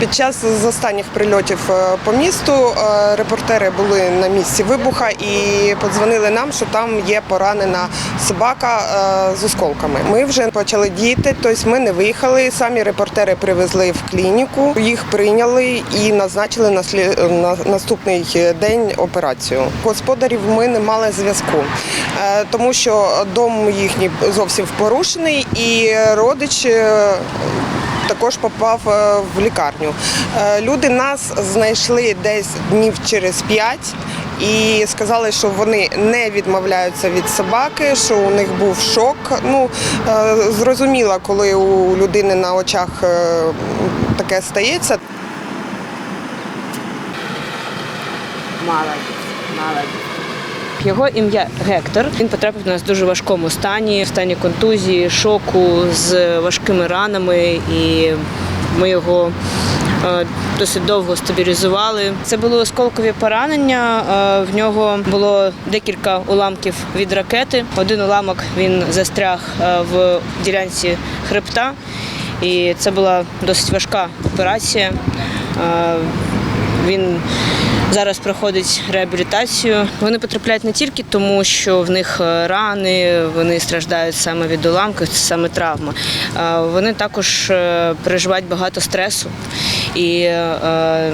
Під час з останніх прильотів е, по місту е, репортери були на місці вибуха і подзвонили нам, що там є поранена собака е, з осколками. Ми вже почали діяти, тобто ми не виїхали. Самі репортери привезли в клініку, їх прийняли і назначили на, наступний день операцію. Господарів ми не мали зв'язку, тому що дом їхній зовсім порушений, і родич. Також попав е, в лікарню. Е, Люди нас знайшли десь днів через п'ять. І сказали, що вони не відмовляються від собаки, що у них був шок. Ну е, зрозуміло, коли у людини на очах таке стається. Молодець, молодець. Його ім'я Гектор. Він потрапив до нас в дуже важкому стані, в стані контузії, шоку з важкими ранами, і ми його е, досить довго стабілізували. Це були осколкові поранення. е, В нього було декілька уламків від ракети. Один уламок він застряг е, в ділянці хребта, і це була досить важка операція. Він зараз проходить реабілітацію. Вони потрапляють не тільки тому, що в них е, рани, вони страждають саме від уламків, це саме травма. Е, Вони також е, переживають багато стресу, і е,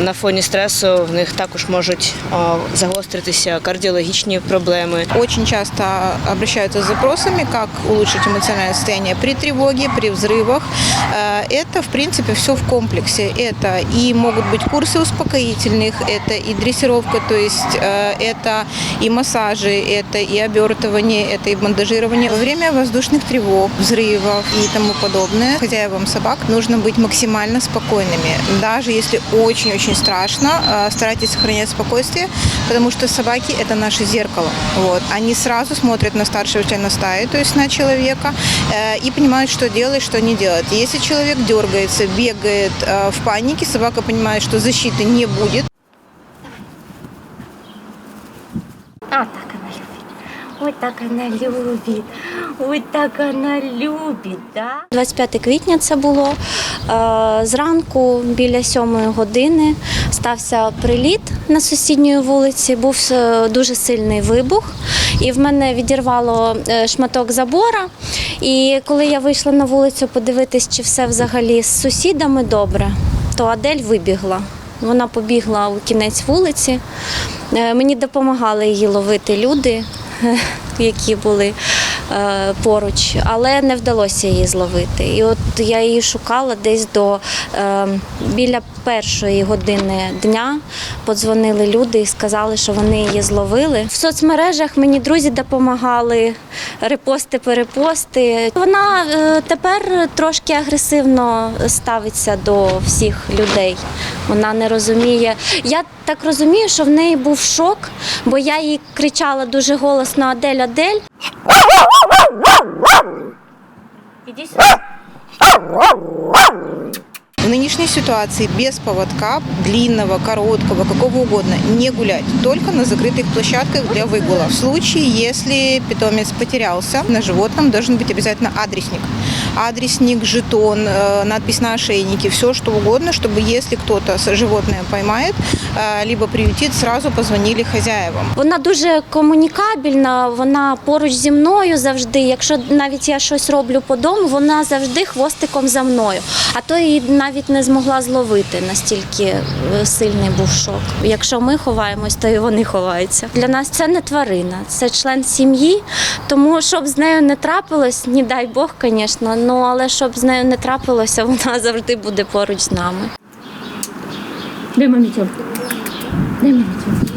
на фоні стресу в них також можуть е, загостритися кардіологічні проблеми. Очень часто обращаются с запросами, как улучшить эмоциональное состояние при тревоге, при взрывах. Э, Это, в принципе, все в комплексе. Это и могут быть курсы успокоительных, это и дрессировка, то есть э, это и массажи, это и обертывание, это и бандажирование. Во время воздушных тревог, взрывов и тому подобное хозяевам собак нужно быть максимально спокойными. Даже если очень-очень страшно, э, старайтесь сохранять спокойствие, потому что собаки – это наше зеркало. Вот. Они сразу смотрят на старшего члена стаи, то есть на человека, э, и понимают, что делать, что не делать. Если человек дергается, бегает в панике, собака понимает, что защиты не будет, А так она любит. Ой, так она любит. Ой, так она любит, да? 25 квітня це було. Е, Зранку біля сьомої години стався приліт на сусідньої вулиці. Був е, дуже сильний вибух, і в мене відірвало е, шматок забора. І коли я вийшла на вулицю подивитись, чи все взагалі з сусідами добре, то Адель вибігла. Вона побігла у кінець вулиці. Е, Мені допомагали її ловити люди, які були поруч, але не вдалося її зловити. І от я її шукала десь до е, біля першої години дня. Подзвонили люди і сказали, що вони її зловили. В соцмережах мені друзі допомагали репости, перепости. Вона е, тепер трошки агресивно ставиться до всіх людей. Вона не розуміє. Я так розумію, що в неї був шок, бо я їй кричала дуже голосно Адель, Адель. Иди сюда В нынешней ситуации без поводка, длинного, короткого, какого угодно, не гулять. Только на закрытых площадках для выгула. В случае, если питомец потерялся, на животном должен быть обязательно адресник. Адресник, жетон, э, надпись на ошейнике, все что угодно, чтобы если кто-то с- животное поймает, э, либо приютит, сразу позвонили хозяевам. Вона дуже комунікабельна, вона поруч зі мною завжди. Якщо навіть я щось роблю по дому, вона завжди хвостиком за мною. А то її навіть не змогла зловити, настільки е, сильний був шок. Якщо ми ховаємось, то і вони ховаються. Для нас це не тварина, це член сім'ї. Тому щоб з нею не трапилось, не дай Бог, звісно, ну але щоб з нею не трапилося, вона завжди буде поруч з нами. Дай тёлку. Дай тёлку.